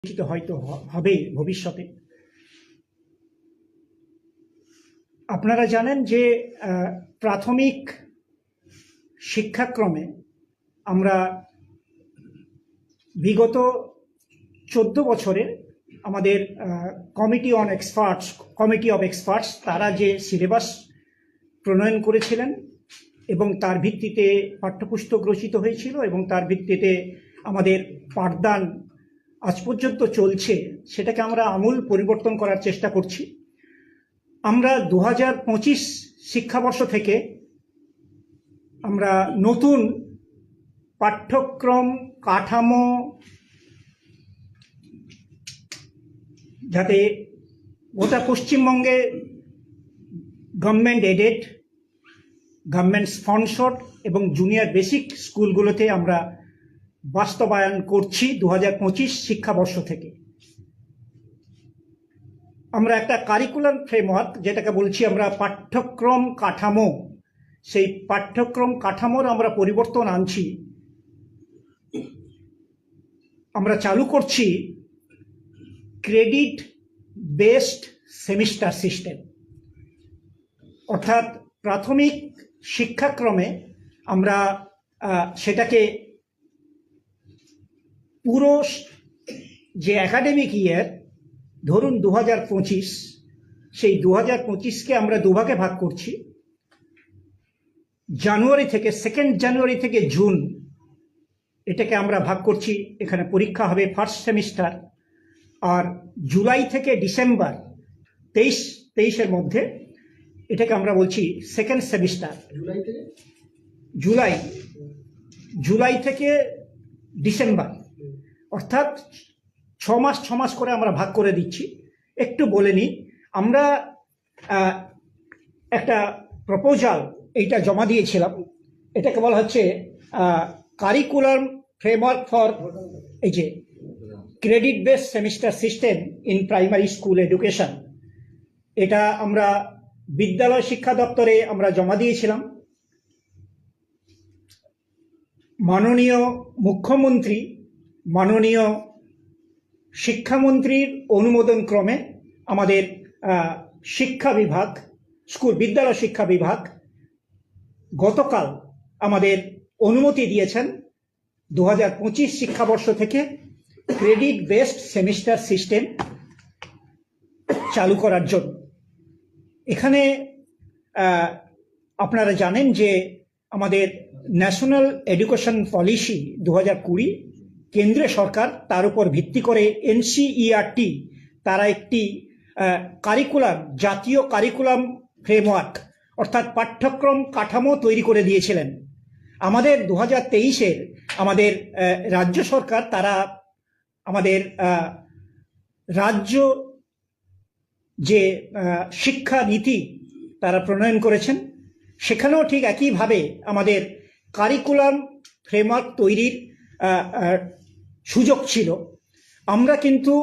পরিচিত হয়তো হবে ভবিষ্যতে। আপনারা জানেন যে প্রাথমিক শিক্ষাক্রমে আমরা বিগত চোদ্দ বছরে আমাদের committee on experts committee of experts তারা যে সিলেবাস প্রণয়ন করেছিলেন এবং তার ভিত্তিতে পাঠ্যপুস্তক রচিত হয়েছিল এবং তার ভিত্তিতে আমাদের পাঠদান আজ পর্যন্ত চলছে, সেটাকে আমরা আমূল পরিবর্তন করার চেষ্টা করছি। আমরা দু হাজার পঁচিশ শিক্ষাবর্ষ থেকে আমরা নতুন পাঠ্যক্রম, কাঠামো, যাতে গোটা পশ্চিমবঙ্গে গভর্নমেন্ট এডেড গভর্নমেন্ট স্পন্সর্ড এবং জুনিয়র বেসিক স্কুলগুলোতে আমরা বাস্তবায়ন করছি দু হাজার পঁচিশ শিক্ষাবর্ষ থেকে। আমরা একটা কারিকুলার ফ্রেমওয়ার্ক যেটাকে বলছি আমরা পাঠ্যক্রম কাঠামো। সেই পাঠ্যক্রম কাঠামোর আমরা পরিবর্তন আনছি। আমরা চালু করছি ক্রেডিট বেসড সেমিস্টার সিস্টেম অর্থাৎ প্রাথমিক শিক্ষাক্রমে আমরা সেটাকে পুরো যে একাডেমিক ইয়ার ধরুন দু হাজার পঁচিশ সেই দু হাজার পঁচিশকে আমরা দুভাগে ভাগ করছি। জানুয়ারি থেকে সেকেন্ড জানুয়ারি থেকে জুন এটাকে আমরা ভাগ করছি এখানে পরীক্ষা হবে ফার্স্ট সেমিস্টার আর জুলাই থেকে ডিসেম্বর তেইশ তেইশের মধ্যে এটাকে আমরা বলছি সেকেন্ড সেমিস্টার জুলাই থেকে? জুলাই জুলাই থেকে ডিসেম্বর। অর্থাৎ ছ মাস ছ মাস করে আমরা ভাগ করে দিচ্ছি। একটু বলে নিই, আমরা একটা প্রপোজাল এইটা জমা দিয়েছিলাম। এটাকে বলা হচ্ছে কারিকুলাম ফ্রেমওয়ার্ক ফর এই যে credit base semester system in primary school education এটা আমরা বিদ্যালয় শিক্ষা দপ্তরে আমরা জমা দিয়েছিলাম। মাননীয় মুখ্যমন্ত্রী মাননীয় শিক্ষামন্ত্রীর অনুমোদন ক্রমে আমাদের শিক্ষা বিভাগ, স্কুল, বিদ্যালয় শিক্ষা বিভাগ গতকাল আমাদের অনুমতি দিয়েছেন দু হাজার পঁচিশ শিক্ষাবর্ষ থেকে ক্রেডিট বেসড সেমিস্টার সিস্টেম চালু করার জন্য। এখানে আপনারা জানেন যে আমাদের ন্যাশনাল এডুকেশন পলিসি দু হাজার কুড়ি কেন্দ্রীয় সরকার তার উপর ভিত্তি করে এনসিইআরটি, তারা একটি কারিকুলাম জাতীয় কারিকুলাম ফ্রেমওয়ার্ক অর্থাৎ পাঠ্যক্রম কাঠামো তৈরি করে দিয়েছিলেন। আমাদের দু হাজার তেইশের আমাদের রাজ্য সরকার তারা আমাদের রাজ্য যে শিক্ষা নীতি তারা প্রণয়ন করেছেন, সেখানেও ঠিক একইভাবে আমাদের কারিকুলাম ফ্রেমওয়ার্ক তৈরির সুযোগ ছিল। আমরা কিন্তু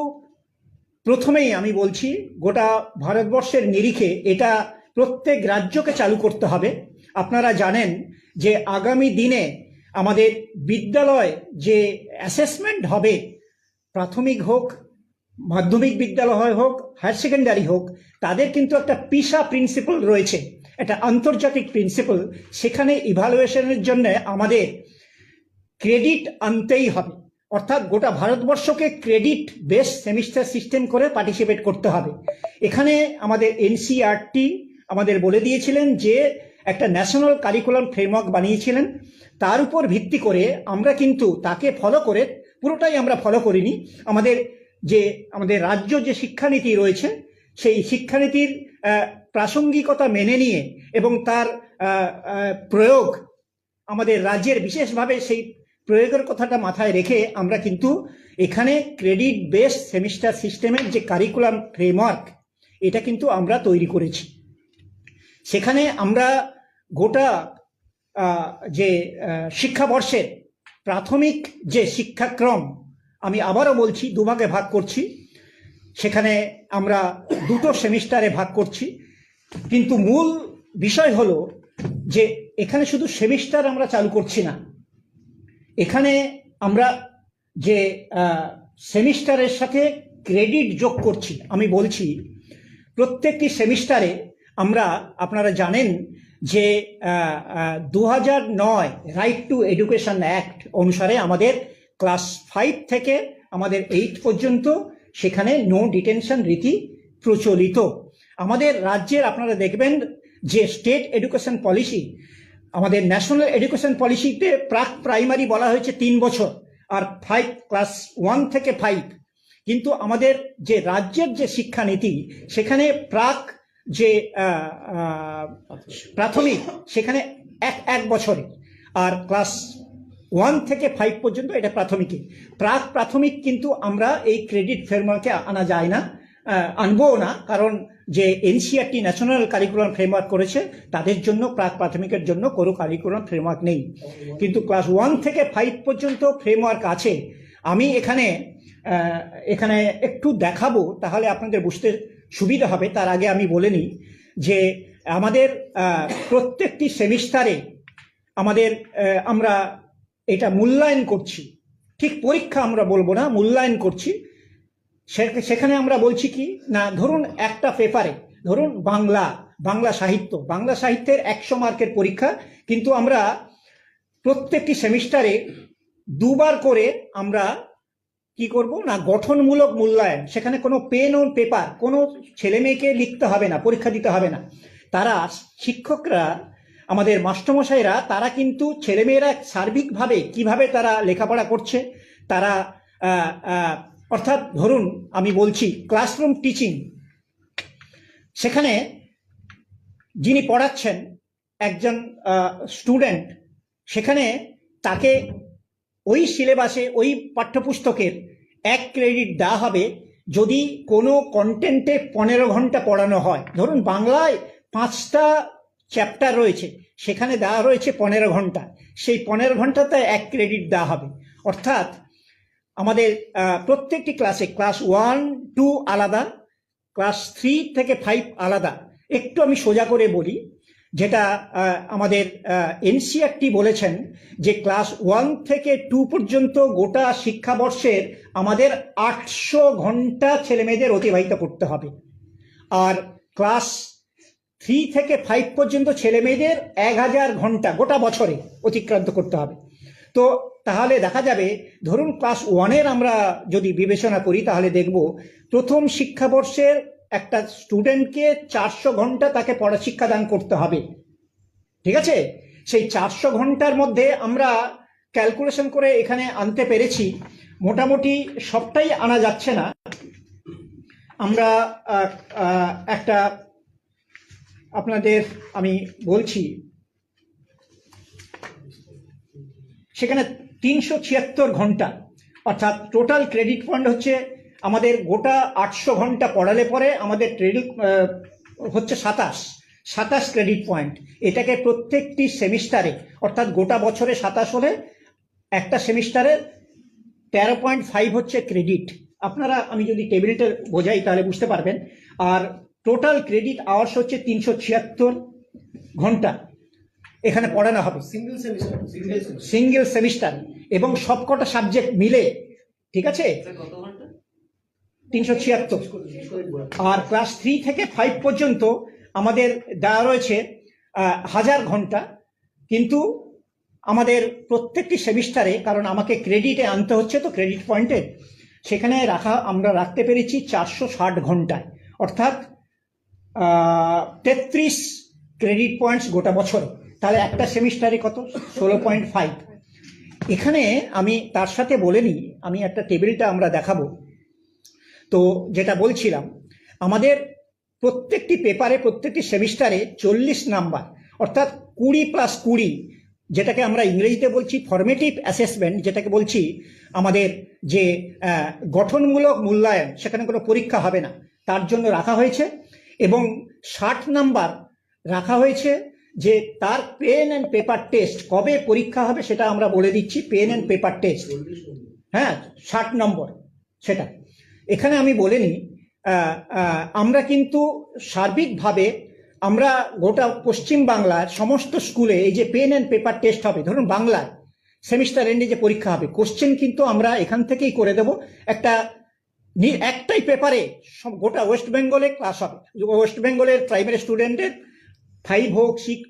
প্রথমেই আমি বলছি, গোটা ভারতবর্ষের নিরিখে এটা প্রত্যেক রাজ্যকে চালু করতে হবে। আপনারা জানেন যে আগামী দিনে আমাদের বিদ্যালয় যে অ্যাসেসমেন্ট হবে, প্রাথমিক হোক, মাধ্যমিক বিদ্যালয় হোক হায়ার সেকেন্ডারি হোক, তাদের কিন্তু একটা পিসা প্রিন্সিপাল রয়েছে। একটা আন্তর্জাতিক প্রিন্সিপাল সেখানে ইভালুয়েশনের জন্য আমাদের ক্রেডিট আনতেই হবে। অর্থাৎ গোটা ভারতবর্ষকে ক্রেডিট বেস সেমিস্টার সিস্টেম করে পার্টিসিপেট করতে হবে। এখানে আমাদের এনসিআরটি আমাদের বলে দিয়েছিলেন যে একটা ন্যাশনাল কারিকুলাম ফ্রেমওয়ার্ক বানিয়েছিলেন। তার উপর ভিত্তি করে আমরা কিন্তু তাকে ফলো করে পুরোটাই আমরা ফলো করিনি। আমাদের যে আমাদের রাজ্য যে শিক্ষানীতি রয়েছে, সেই শিক্ষানীতির প্রাসঙ্গিকতা মেনে নিয়ে এবং তার প্রয়োগ আমাদের রাজ্যের বিশেষভাবে সেই প্রয়োগের কথাটা মাথায় রেখে আমরা কিন্তু এখানে ক্রেডিট বেসড সেমিস্টার সিস্টেমের যে কারিকুলাম ফ্রেমওয়ার্ক এটা কিন্তু আমরা তৈরি করেছি। সেখানে আমরা গোটা যে শিক্ষাবর্ষের প্রাথমিক যে শিক্ষাক্রম আমি আবারও বলছি, দুভাগে ভাগ করছি। সেখানে আমরা দুটো সেমিস্টারে ভাগ করছি। কিন্তু মূল বিষয় হলো যে, এখানে শুধু সেমিস্টার আমরা চালু করছি না এখানে আমরা যে সেমিস্টারের সাথে ক্রেডিট যোগ করছি, আমি বলছি, প্রত্যেকটি সেমিস্টারে আমরা, আপনারা জানেন যে দু নয় রাইট টু এডুকেশন অ্যাক্ট অনুসারে আমাদের ক্লাস ফাইভ থেকে আমাদের এইট পর্যন্ত সেখানে নো ডিটেনশন রীতি প্রচলিত। আমাদের রাজ্যের, আপনারা দেখবেন যে স্টেট এডুকেশন পলিসি আমাদের ন্যাশনাল এডুকেশন পলিসিতে প্রাক প্রাইমারি বলা হয়েছে তিন বছর আর ফাইভ ক্লাস ওয়ান থেকে ফাইভ কিন্তু আমাদের যে রাজ্যের যে শিক্ষানীতি, সেখানে প্রাক যে প্রাথমিক, সেখানে এক এক বছরে। আর ক্লাস ওয়ান থেকে ফাইভ পর্যন্ত এটা প্রাথমিকে। প্রাক প্রাথমিক কিন্তু আমরা এই ক্রেডিট ফেরমাকে আনা যায় না আনবও না, কারণ যে এনসিআরটি ন্যাশনাল কারিকুলাম ফ্রেমওয়ার্ক করেছে, তাদের জন্য, প্রাক প্রাথমিকের জন্য কোনো কারিকুলাম ফ্রেমওয়ার্ক নেই। কিন্তু ক্লাস ওয়ান থেকে ফাইভ পর্যন্ত ফ্রেমওয়ার্ক আছে। আমি এখানে এখানে একটু দেখাবো, তাহলে আপনাদের বুঝতে সুবিধা হবে। তার আগে আমি বলে নিই যে আমাদের প্রত্যেকটি সেমিস্টারে আমাদের আমরা এটা মূল্যায়ন করছি। ঠিক পরীক্ষা আমরা বলব না, মূল্যায়ন করছি। সেখানে আমরা বলছি কি, না, ধরুন একটা পেপারে, ধরুন বাংলা বাংলা সাহিত্য, বাংলা সাহিত্যের একশো মার্কের পরীক্ষা, কিন্তু আমরা প্রত্যেকটি সেমিস্টারে দুবার করে আমরা কি করব, না, গঠনমূলক মূল্যায়ন, সেখানে কোনো পেন ও পেপার, কোনো ছেলে মেয়েকে লিখতে হবে না, পরীক্ষা দিতে হবে না। তারা শিক্ষকরা, আমাদের মাস্টারমশাইরা, তারা কিন্তু ছেলেমেয়েরা সার্বিকভাবে কীভাবে তারা লেখাপড়া করছে, তারা অর্থাৎ ধরুন আমি বলছি ক্লাসরুম টিচিং সেখানে যিনি পড়াচ্ছেন, একজন স্টুডেন্ট সেখানে তাকে ওই সিলেবাসে ওই পাঠ্যপুস্তকের এক ক্রেডিট দেওয়া হবে যদি কোনো কন্টেন্টে পনেরো ঘণ্টা পড়ানো হয়। ধরুন বাংলায় পাঁচটা চ্যাপ্টার রয়েছে, সেখানে দেওয়া রয়েছে পনেরো ঘণ্টা। সেই পনেরো ঘন্টাতে এক ক্রেডিট দেওয়া হবে। অর্থাৎ আমাদের প্রত্যেকটি ক্লাসে ক্লাস ওয়ান টু আলাদা ক্লাস থ্রি থেকে ফাইভ আলাদা। একটু আমি সোজা করে বলি, যেটা আমাদের এনসিআরটি বলেছেন যে ক্লাস ওয়ান থেকে টু পর্যন্ত গোটা শিক্ষাবর্ষের আমাদের আটশো ঘণ্টা ছেলেমেয়েদের অতিবাহিত করতে হবে। আর ক্লাস থ্রি থেকে ফাইভ পর্যন্ত ছেলে মেয়েদের এক হাজার ঘণ্টা গোটা বছরে অতিক্রান্ত করতে হবে। তো তাহলে দেখা যাবে, ধরুন ক্লাস ওয়ানের আমরা যদি বিবেচনা করি, তাহলে দেখব প্রথম শিক্ষাবর্ষের একটা স্টুডেন্টকে চারশো ঘণ্টা তাকে পড়া শিক্ষাদান করতে হবে। ঠিক আছে? সেই চারশো ঘণ্টার মধ্যে আমরা ক্যালকুলেশন করে এখানে আনতে পেরেছি। মোটামুটি সবটাই আনা যাচ্ছে না। আমরা একটা আপনাদের আমি বলছি সেখানে তিনশো ছিয়াত্তর ঘণ্টা, অর্থাৎ টোটাল ক্রেডিট পয়েন্ট হচ্ছে আমাদের গোটা আটশো ঘণ্টা পড়ালে পরে আমাদের ক্রেডিট হচ্ছে সাতাশ সাতাশ ক্রেডিট পয়েন্ট এটাকে প্রত্যেকটি সেমিস্টারে, অর্থাৎ গোটা বছরে সাতাশ হলে একটা সেমিস্টারে তেরো পয়েন্ট ফাইভ হচ্ছে ক্রেডিট আপনারা, আমি যদি টেবিলটা বোঝাই তাহলে বুঝতে পারবেন। আর টোটাল ক্রেডিট আওয়ার্স হচ্ছে তিনশো ছিয়াত্তর ঘণ্টা। এখানে পড়ানো হবে। সিঙ্গেল সেমিস্টার সিঙ্গেল সেমিস্টার এবং সবকটা সাবজেক্ট মিলে ঠিক আছে? তিনশো ছিয়াত্তর। আর ক্লাস থ্রি থেকে ফাইভ পর্যন্ত আমাদের দেওয়া রয়েছে হাজার ঘণ্টা। কিন্তু আমাদের প্রত্যেকটি সেমিস্টারে কারণ আমাকে ক্রেডিটে আনতে হচ্ছে তো ক্রেডিট পয়েন্টে সেখানে রাখা আমরা রাখতে পেরেছি চারশো ষাট ঘন্টায়। অর্থাৎ তেত্রিশ ক্রেডিট পয়েন্টস গোটা বছরে। তাহলে একটা সেমিস্টারে কত? ষোলো পয়েন্ট ফাইভ এখানে আমি তার সাথে বলে নিই, আমি একটা টেবিলটা আমরা দেখাবো। তো যেটা বলছিলাম, আমাদের প্রত্যেকটি পেপারে, প্রত্যেকটি সেমিস্টারে চল্লিশ নাম্বার, অর্থাৎ কুড়ি প্লাস কুড়ি, যেটাকে আমরা ইংরেজিতে বলছি ফর্মেটিভ অ্যাসেসমেন্ট যেটাকে বলছি আমাদের যে গঠনমূলক মূল্যায়ন, সেখানে কোনো পরীক্ষা হবে না। তার জন্য রাখা হয়েছে এবং ষাট নাম্বার রাখা হয়েছে। যে তার পেন অ্যান্ড পেপার টেস্ট কবে পরীক্ষা হবে সেটা আমরা বলে দিচ্ছি পেন অ্যান্ড পেপার টেস্ট। হ্যাঁ ষাট নম্বর সেটা। এখানে আমি বলে নিই আমরা কিন্তু সার্বিকভাবে আমরা গোটা পশ্চিম বাংলার সমস্ত স্কুলে এই যে পেন অ্যান্ড পেপার টেস্ট হবে ধরুন বাংলায় সেমিস্টার এন্ডে যে পরীক্ষা হবে কোশ্চেন কিন্তু আমরা এখান থেকেই করে দেব। একটা একটাই পেপারে সব- গোটা ওয়েস্ট বেঙ্গলে ক্লাস হবে। ওয়েস্ট বেঙ্গলের প্রাইমারি স্টুডেন্টের ফাইভ হোক সিক্স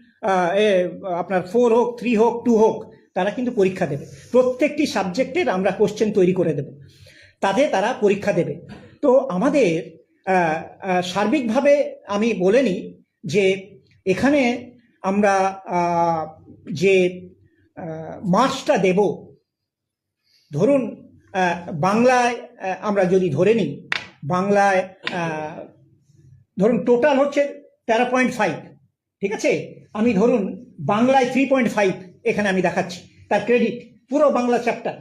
আপনার ফোর হোক থ্রি হোক টু হোক, তারা কিন্তু পরীক্ষা দেবে। প্রত্যেকটি সাবজেক্টের আমরা কোশ্চেন তৈরি করে দেব। তাতে তারা পরীক্ষা দেবে। তো আমাদের সার্বিকভাবে আমি বলে নিই যে এখানে আমরা যে মার্কসটা দেব, ধরুন বাংলায় আমরা যদি ধরে নিই, বাংলায় ধরুন টোটাল হচ্ছে তেরো পয়েন্ট ফাইভ ঠিক আছে? আমি ধরুন বাংলায় থ্রি পয়েন্ট ফাইভ এখানে আমি দেখাচ্ছি তার ক্রেডিট পুরো বাংলা চ্যাপ্টার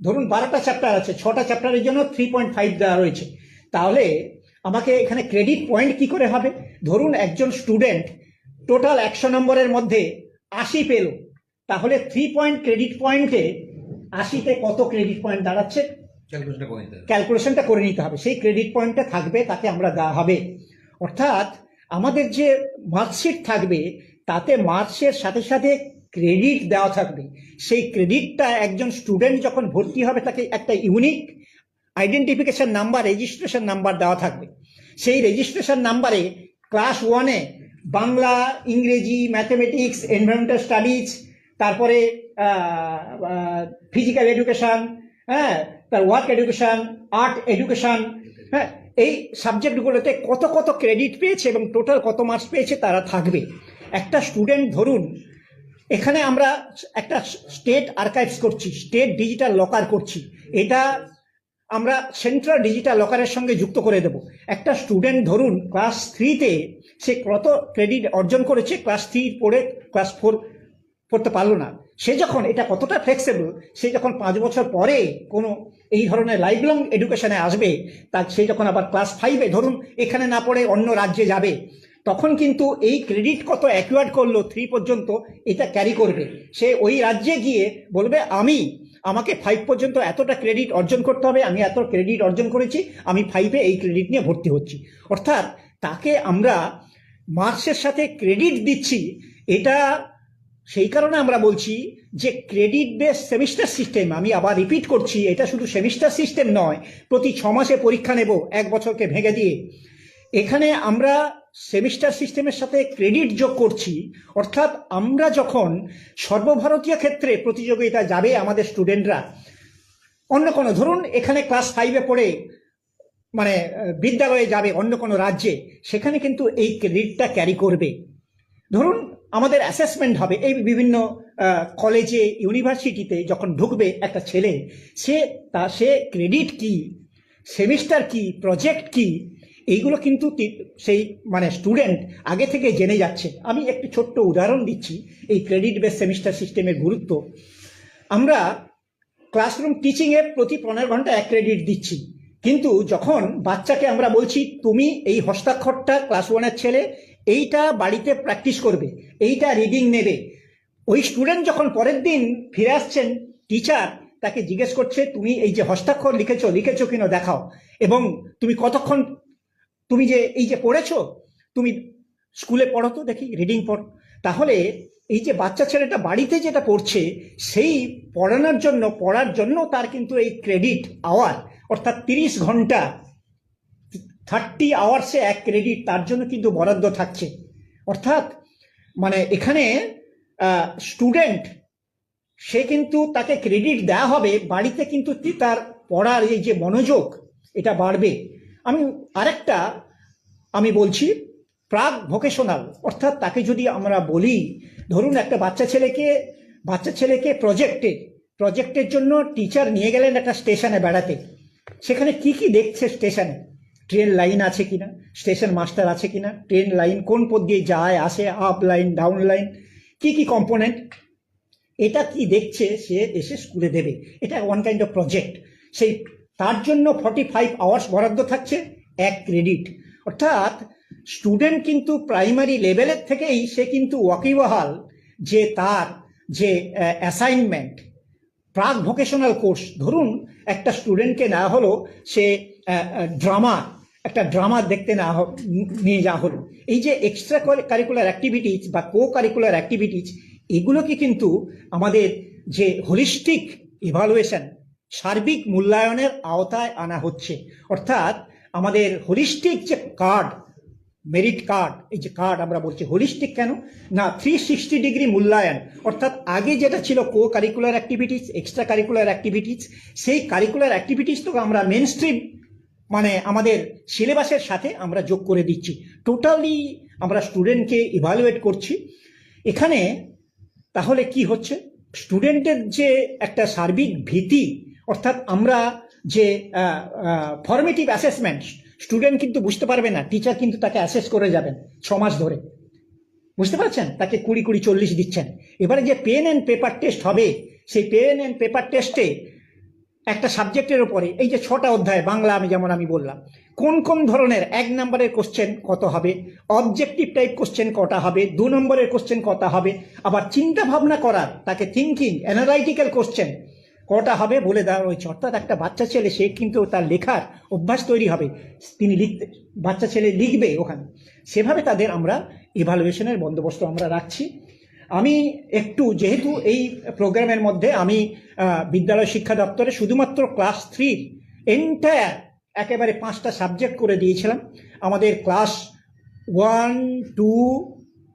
ধরুন বারোটা চ্যাপ্টার আছে ছটা চ্যাপ্টারের জন্য থ্রি পয়েন্ট ফাইভ দেওয়া রয়েছে। তাহলে আমাকে এখানে ক্রেডিট পয়েন্ট কি করে হবে? ধরুন একজন স্টুডেন্ট টোটাল একশো নম্বরের মধ্যে আশি পেল তাহলে থ্রি পয়েন্ট ক্রেডিট পয়েন্টে আশিতে কত ক্রেডিট পয়েন্ট দাঁড়াচ্ছে? ক্যালকুলেশনটা করে নিতে হবে। সেই ক্রেডিট পয়েন্টটা থাকবে তাকে আমরা দেওয়া হবে। অর্থাৎ আমাদের যে মার্কশিট থাকবে, তাতে মার্কসের সাথে সাথে ক্রেডিট দেওয়া থাকবে। সেই ক্রেডিটটা একজন স্টুডেন্ট যখন ভর্তি হবে, তাকে একটা unique identification number, registration number দেওয়া থাকবে। সেই রেজিস্ট্রেশন নাম্বারে ক্লাস ওয়ানে বাংলা, ইংরেজি, ম্যাথমেটিক্স, এনভায়রনমেন্টাল স্টাডিজ, তারপরে ফিজিক্যাল এডুকেশন হ্যাঁ তার ওয়ার্ক এডুকেশন, আর্ট এডুকেশন হ্যাঁ এই সাবজেক্টগুলোতে কত কত ক্রেডিট পেয়েছে এবং টোটাল কত মার্কস পেয়েছে তারা থাকবে। একটা স্টুডেন্ট ধরুন, এখানে আমরা একটা স্টেট আর্কাইভস করছি স্টেট ডিজিটাল লকার করছি। এটা আমরা সেন্ট্রাল ডিজিটাল লকারের সঙ্গে যুক্ত করে দেব। একটা স্টুডেন্ট ধরুন ক্লাস থ্রিতে সে কত ক্রেডিট অর্জন করেছে ক্লাস থ্রি পড়ে ক্লাস ফোর পড়তে পারল না। সে যখন এটা কতটা ফ্লেক্সিবল সে যখন পাঁচ বছর পরে কোনো এই ধরনের লাইফ লং এডুকেশনে আসবে তার সে যখন আবার ক্লাস ফাইভে ধরুন এখানে না পড়ে অন্য রাজ্যে যাবে, তখন কিন্তু এই ক্রেডিট কত অ্যাকুয়ার্ড করল থ্রি পর্যন্ত এটা ক্যারি করবে। সে ওই রাজ্যে গিয়ে বলবে, আমি, আমাকে ফাইভ পর্যন্ত এতটা ক্রেডিট অর্জন করতে হবে, আমি এত ক্রেডিট অর্জন করেছি, আমি ফাইভে এই ক্রেডিট নিয়ে ভর্তি হচ্ছি। অর্থাৎ তাকে আমরা মার্কসের সাথে ক্রেডিট দিচ্ছি, এটা সেই কারণে আমরা বলছি যে ক্রেডিট বেস সেমিস্টার সিস্টেম আমি আবার রিপিট করছি, এটা শুধু সেমিস্টার সিস্টেম নয়, প্রতি ছ মাসে পরীক্ষা নেব, এক বছরকে ভেঙে দিয়ে। এখানে আমরা সেমিস্টার সিস্টেমের সাথে ক্রেডিট যোগ করছি, অর্থাৎ আমরা যখন সর্বভারতীয় ক্ষেত্রে প্রতিযোগিতা যাবে আমাদের স্টুডেন্টরা অন্য কোনো, ধরুন এখানে ক্লাস ফাইভে পড়ে মানে বিদ্যালয়ে যাবে অন্য কোনো রাজ্যে, সেখানে কিন্তু এই ক্রেডিটটা ক্যারি করবে। ধরুন আমাদের অ্যাসেসমেন্ট হবে। এই বিভিন্ন কলেজে ইউনিভার্সিটিতে যখন ঢুকবে একটা ছেলে, সে তা, সে ক্রেডিট কি সেমিস্টার কি প্রজেক্ট কি, এইগুলো কিন্তু সেই মানে স্টুডেন্ট আগে থেকে জেনে যাচ্ছে। আমি একটি ছোট্ট উদাহরণ দিচ্ছি, এই ক্রেডিট বেস সেমিস্টার সিস্টেমের গুরুত্ব। আমরা ক্লাসরুম টিচিংয়ে প্রতি পনেরো ঘণ্টা এক ক্রেডিট দিচ্ছি। কিন্তু যখন বাচ্চাকে আমরা বলছি, তুমি এই হস্তাক্ষরটা ক্লাস ওয়ানের ছেলে, এইটা বাড়িতে প্র্যাকটিস করবে, এইটা রিডিং নেবে। ওই স্টুডেন্ট যখন পরের দিন ফিরে আসছেন টিচার তাকে জিজ্ঞেস করছে, তুমি এই যে হস্তাক্ষর লিখেছো লিখেছো কিনা দেখাও? এবং তুমি কতক্ষণ, তুমি যে এই যে পড়েছো, তুমি স্কুলে পড়ো তো, দেখি রিডিং পড় তাহলে এই যে বাচ্চা ছেলেটা বাড়িতে যেটা পড়ছে, সেই পড়ানোর জন্য, পড়ার জন্য তার কিন্তু এই ক্রেডিট আওয়ার অর্থাৎ তিরিশ ঘণ্টা থার্টি আওয়ার্সে এক ক্রেডিট তার জন্য কিন্তু বরাদ্দ থাকছে। অর্থাৎ মানে এখানে স্টুডেন্ট সে কিন্তু তাকে ক্রেডিট দেওয়া হবে, বাড়িতে কিন্তু তার পড়ার এই যে মনোযোগ, এটা বাড়বে। আমি আরেকটা, আমি বলছি প্রাক ভোকেশনাল অর্থাৎ তাকে যদি আমরা বলি, ধরুন একটা বাচ্চা ছেলেকে বাচ্চা ছেলেকে প্রজেক্টে প্রজেক্টের জন্য টিচার নিয়ে গেলেন একটা স্টেশনে বেড়াতে। সেখানে কি কি দেখছে স্টেশনে? ট্রেন লাইন আছে কিনা? স্টেশন মাস্টার আছে কিনা? ট্রেন লাইন কোন পথ দিয়ে যায়, আসে, আপ লাইন, ডাউন লাইন? কি কি কম্পোনেন্ট? এটা কি দেখছে সে এসে স্কুলে দেবে। এটা ওয়ান কাইন্ড অফ প্রজেক্ট সেই তার জন্য ফর্টি ফাইভ আওয়ার্স বরাদ্দ থাকছে, এক ক্রেডিট অর্থাৎ স্টুডেন্ট কিন্তু প্রাইমারি লেভেলের থেকেই সে কিন্তু ওয়াকিবহাল যে তার যে অ্যাসাইনমেন্ট প্রাক ভোকেশনাল কোর্স। ধরুন, একটা স্টুডেন্টকে নেওয়া হলো, সে ড্রামা, একটা ড্রামা দেখতে না নিয়ে যাওয়া হলো। এই যে এক্সট্রা কারিকুলার অ্যাক্টিভিটিস বা কো কারিকুলার অ্যাক্টিভিটিস এগুলোকে কিন্তু আমাদের যে হোলিস্টিক ইভালুয়েশন সার্বিক মূল্যায়নের আওতায় আনা হচ্ছে। অর্থাৎ আমাদের হোলিস্টিক যে কার্ড মেরিট কার্ড এই যে কার্ড আমরা বলছি হোলিস্টিক কেন? না থ্রি সিক্সটি ডিগ্রি মূল্যায়ন, অর্থাৎ আগে যেটা ছিল co curricular activities extra curricular activities সেই কারিকুলার অ্যাক্টিভিটিস তো আমরা মেন স্ট্রিম মানে আমাদের সিলেবাসের সাথে আমরা যোগ করে দিচ্ছি। টোটালি আমরা স্টুডেন্টকে ইভালুয়েট করছি। এখানে তাহলে কি হচ্ছে? স্টুডেন্টের যে একটা সার্বিক ভীতি, অর্থাৎ আমরা যে ফর্মেটিভ অ্যাসেসমেন্ট স্টুডেন্ট কিন্তু বুঝতে পারবে না টিচার কিন্তু তাকে অ্যাসেস করে যাবেন ছ মাস ধরে। বুঝতে পারছেন? তাকে কুড়ি কুড়ি চল্লিশ দিচ্ছেন। এবারে যে পেন অ্যান্ড পেপার টেস্ট হবে, সেই পেন অ্যান্ড পেপার টেস্টে একটা সাবজেক্টের উপরে, এই যে ছটা অধ্যায়, বাংলা আমি যেমন আমি বললাম, কোন কোন ধরনের এক নম্বরের কোশ্চেন কত হবে অবজেক্টিভ টাইপ কোশ্চেন কটা হবে, দু নম্বরের কোশ্চেন কটা হবে, আবার চিন্তা ভাবনা করার, তাকে থিঙ্কিং অ্যানালাইটিক্যাল কোশ্চেন কটা হবে বলে দেওয়া রয়েছে অর্থাৎ একটা বাচ্চা ছেলে, সে কিন্তু তার লেখার অভ্যাস তৈরি হবে। তিনি লিখতে, বাচ্চা ছেলে লিখবে ওখানে। সেভাবে তাদের আমরা ইভালুয়েশনের বন্দোবস্ত আমরা রাখছি। আমি একটু, যেহেতু এই প্রোগ্রামের মধ্যে আমি বিদ্যালয় শিক্ষা দপ্তরে শুধুমাত্র ক্লাস থ্রির এন্টায়ার একেবারে পাঁচটা সাবজেক্ট করে দিয়েছিলাম। আমাদের class one two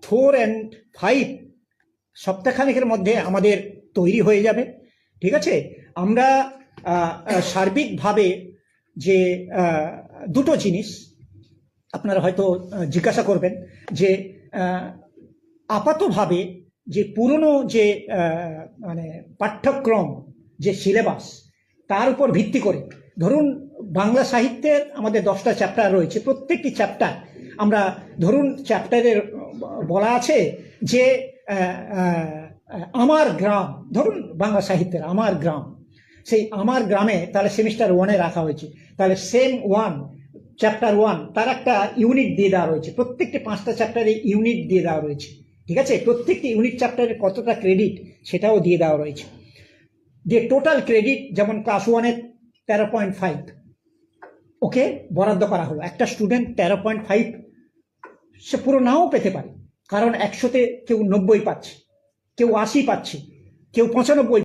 four and five সপ্তাহখানেকের মধ্যে আমাদের তৈরি হয়ে যাবে। ঠিক আছে? আমরা সার্বিকভাবে যে দুটো জিনিস আপনারা হয়তো জিজ্ঞাসা করবেন যে আপাতভাবে যে পুরনো যে মানে পাঠ্যক্রম, যে সিলেবাস, তার উপর ভিত্তি করে, ধরুন বাংলা সাহিত্যের আমাদের দশটা চ্যাপ্টার রয়েছে, প্রত্যেকটি চ্যাপ্টার, আমরা ধরুন চ্যাপ্টারের বলা আছে যে আমার গ্রাম, ধরুন বাংলা সাহিত্যের আমার গ্রাম, সেই আমার গ্রামে তাহলে সেমিস্টার ওয়ানে রাখা হয়েছে। তাহলে সেম ওয়ান চ্যাপ্টার ওয়ান তার একটা ইউনিট দিয়ে দেওয়া রয়েছে। প্রত্যেকটি পাঁচটা চ্যাপ্টারে ইউনিট দিয়ে দেওয়া রয়েছে। ঠিক আছে? প্রত্যেকটি ইউনিট চ্যাপ্টারে কতটা ক্রেডিট সেটাও দিয়ে দেওয়া রয়েছে। দিয়ে টোটাল ক্রেডিট যেমন ক্লাস ওয়ানের তেরো পয়েন্ট ফাইভ ওকে বরাদ্দ করা হলো। একটা স্টুডেন্ট তেরো পয়েন্ট ফাইভ সে পুরো নাও পেতে পারে। কারণ একশোতে কেউ নব্বই পাচ্ছে কেউ আশি পাচ্ছে কেউ পঁচানব্বই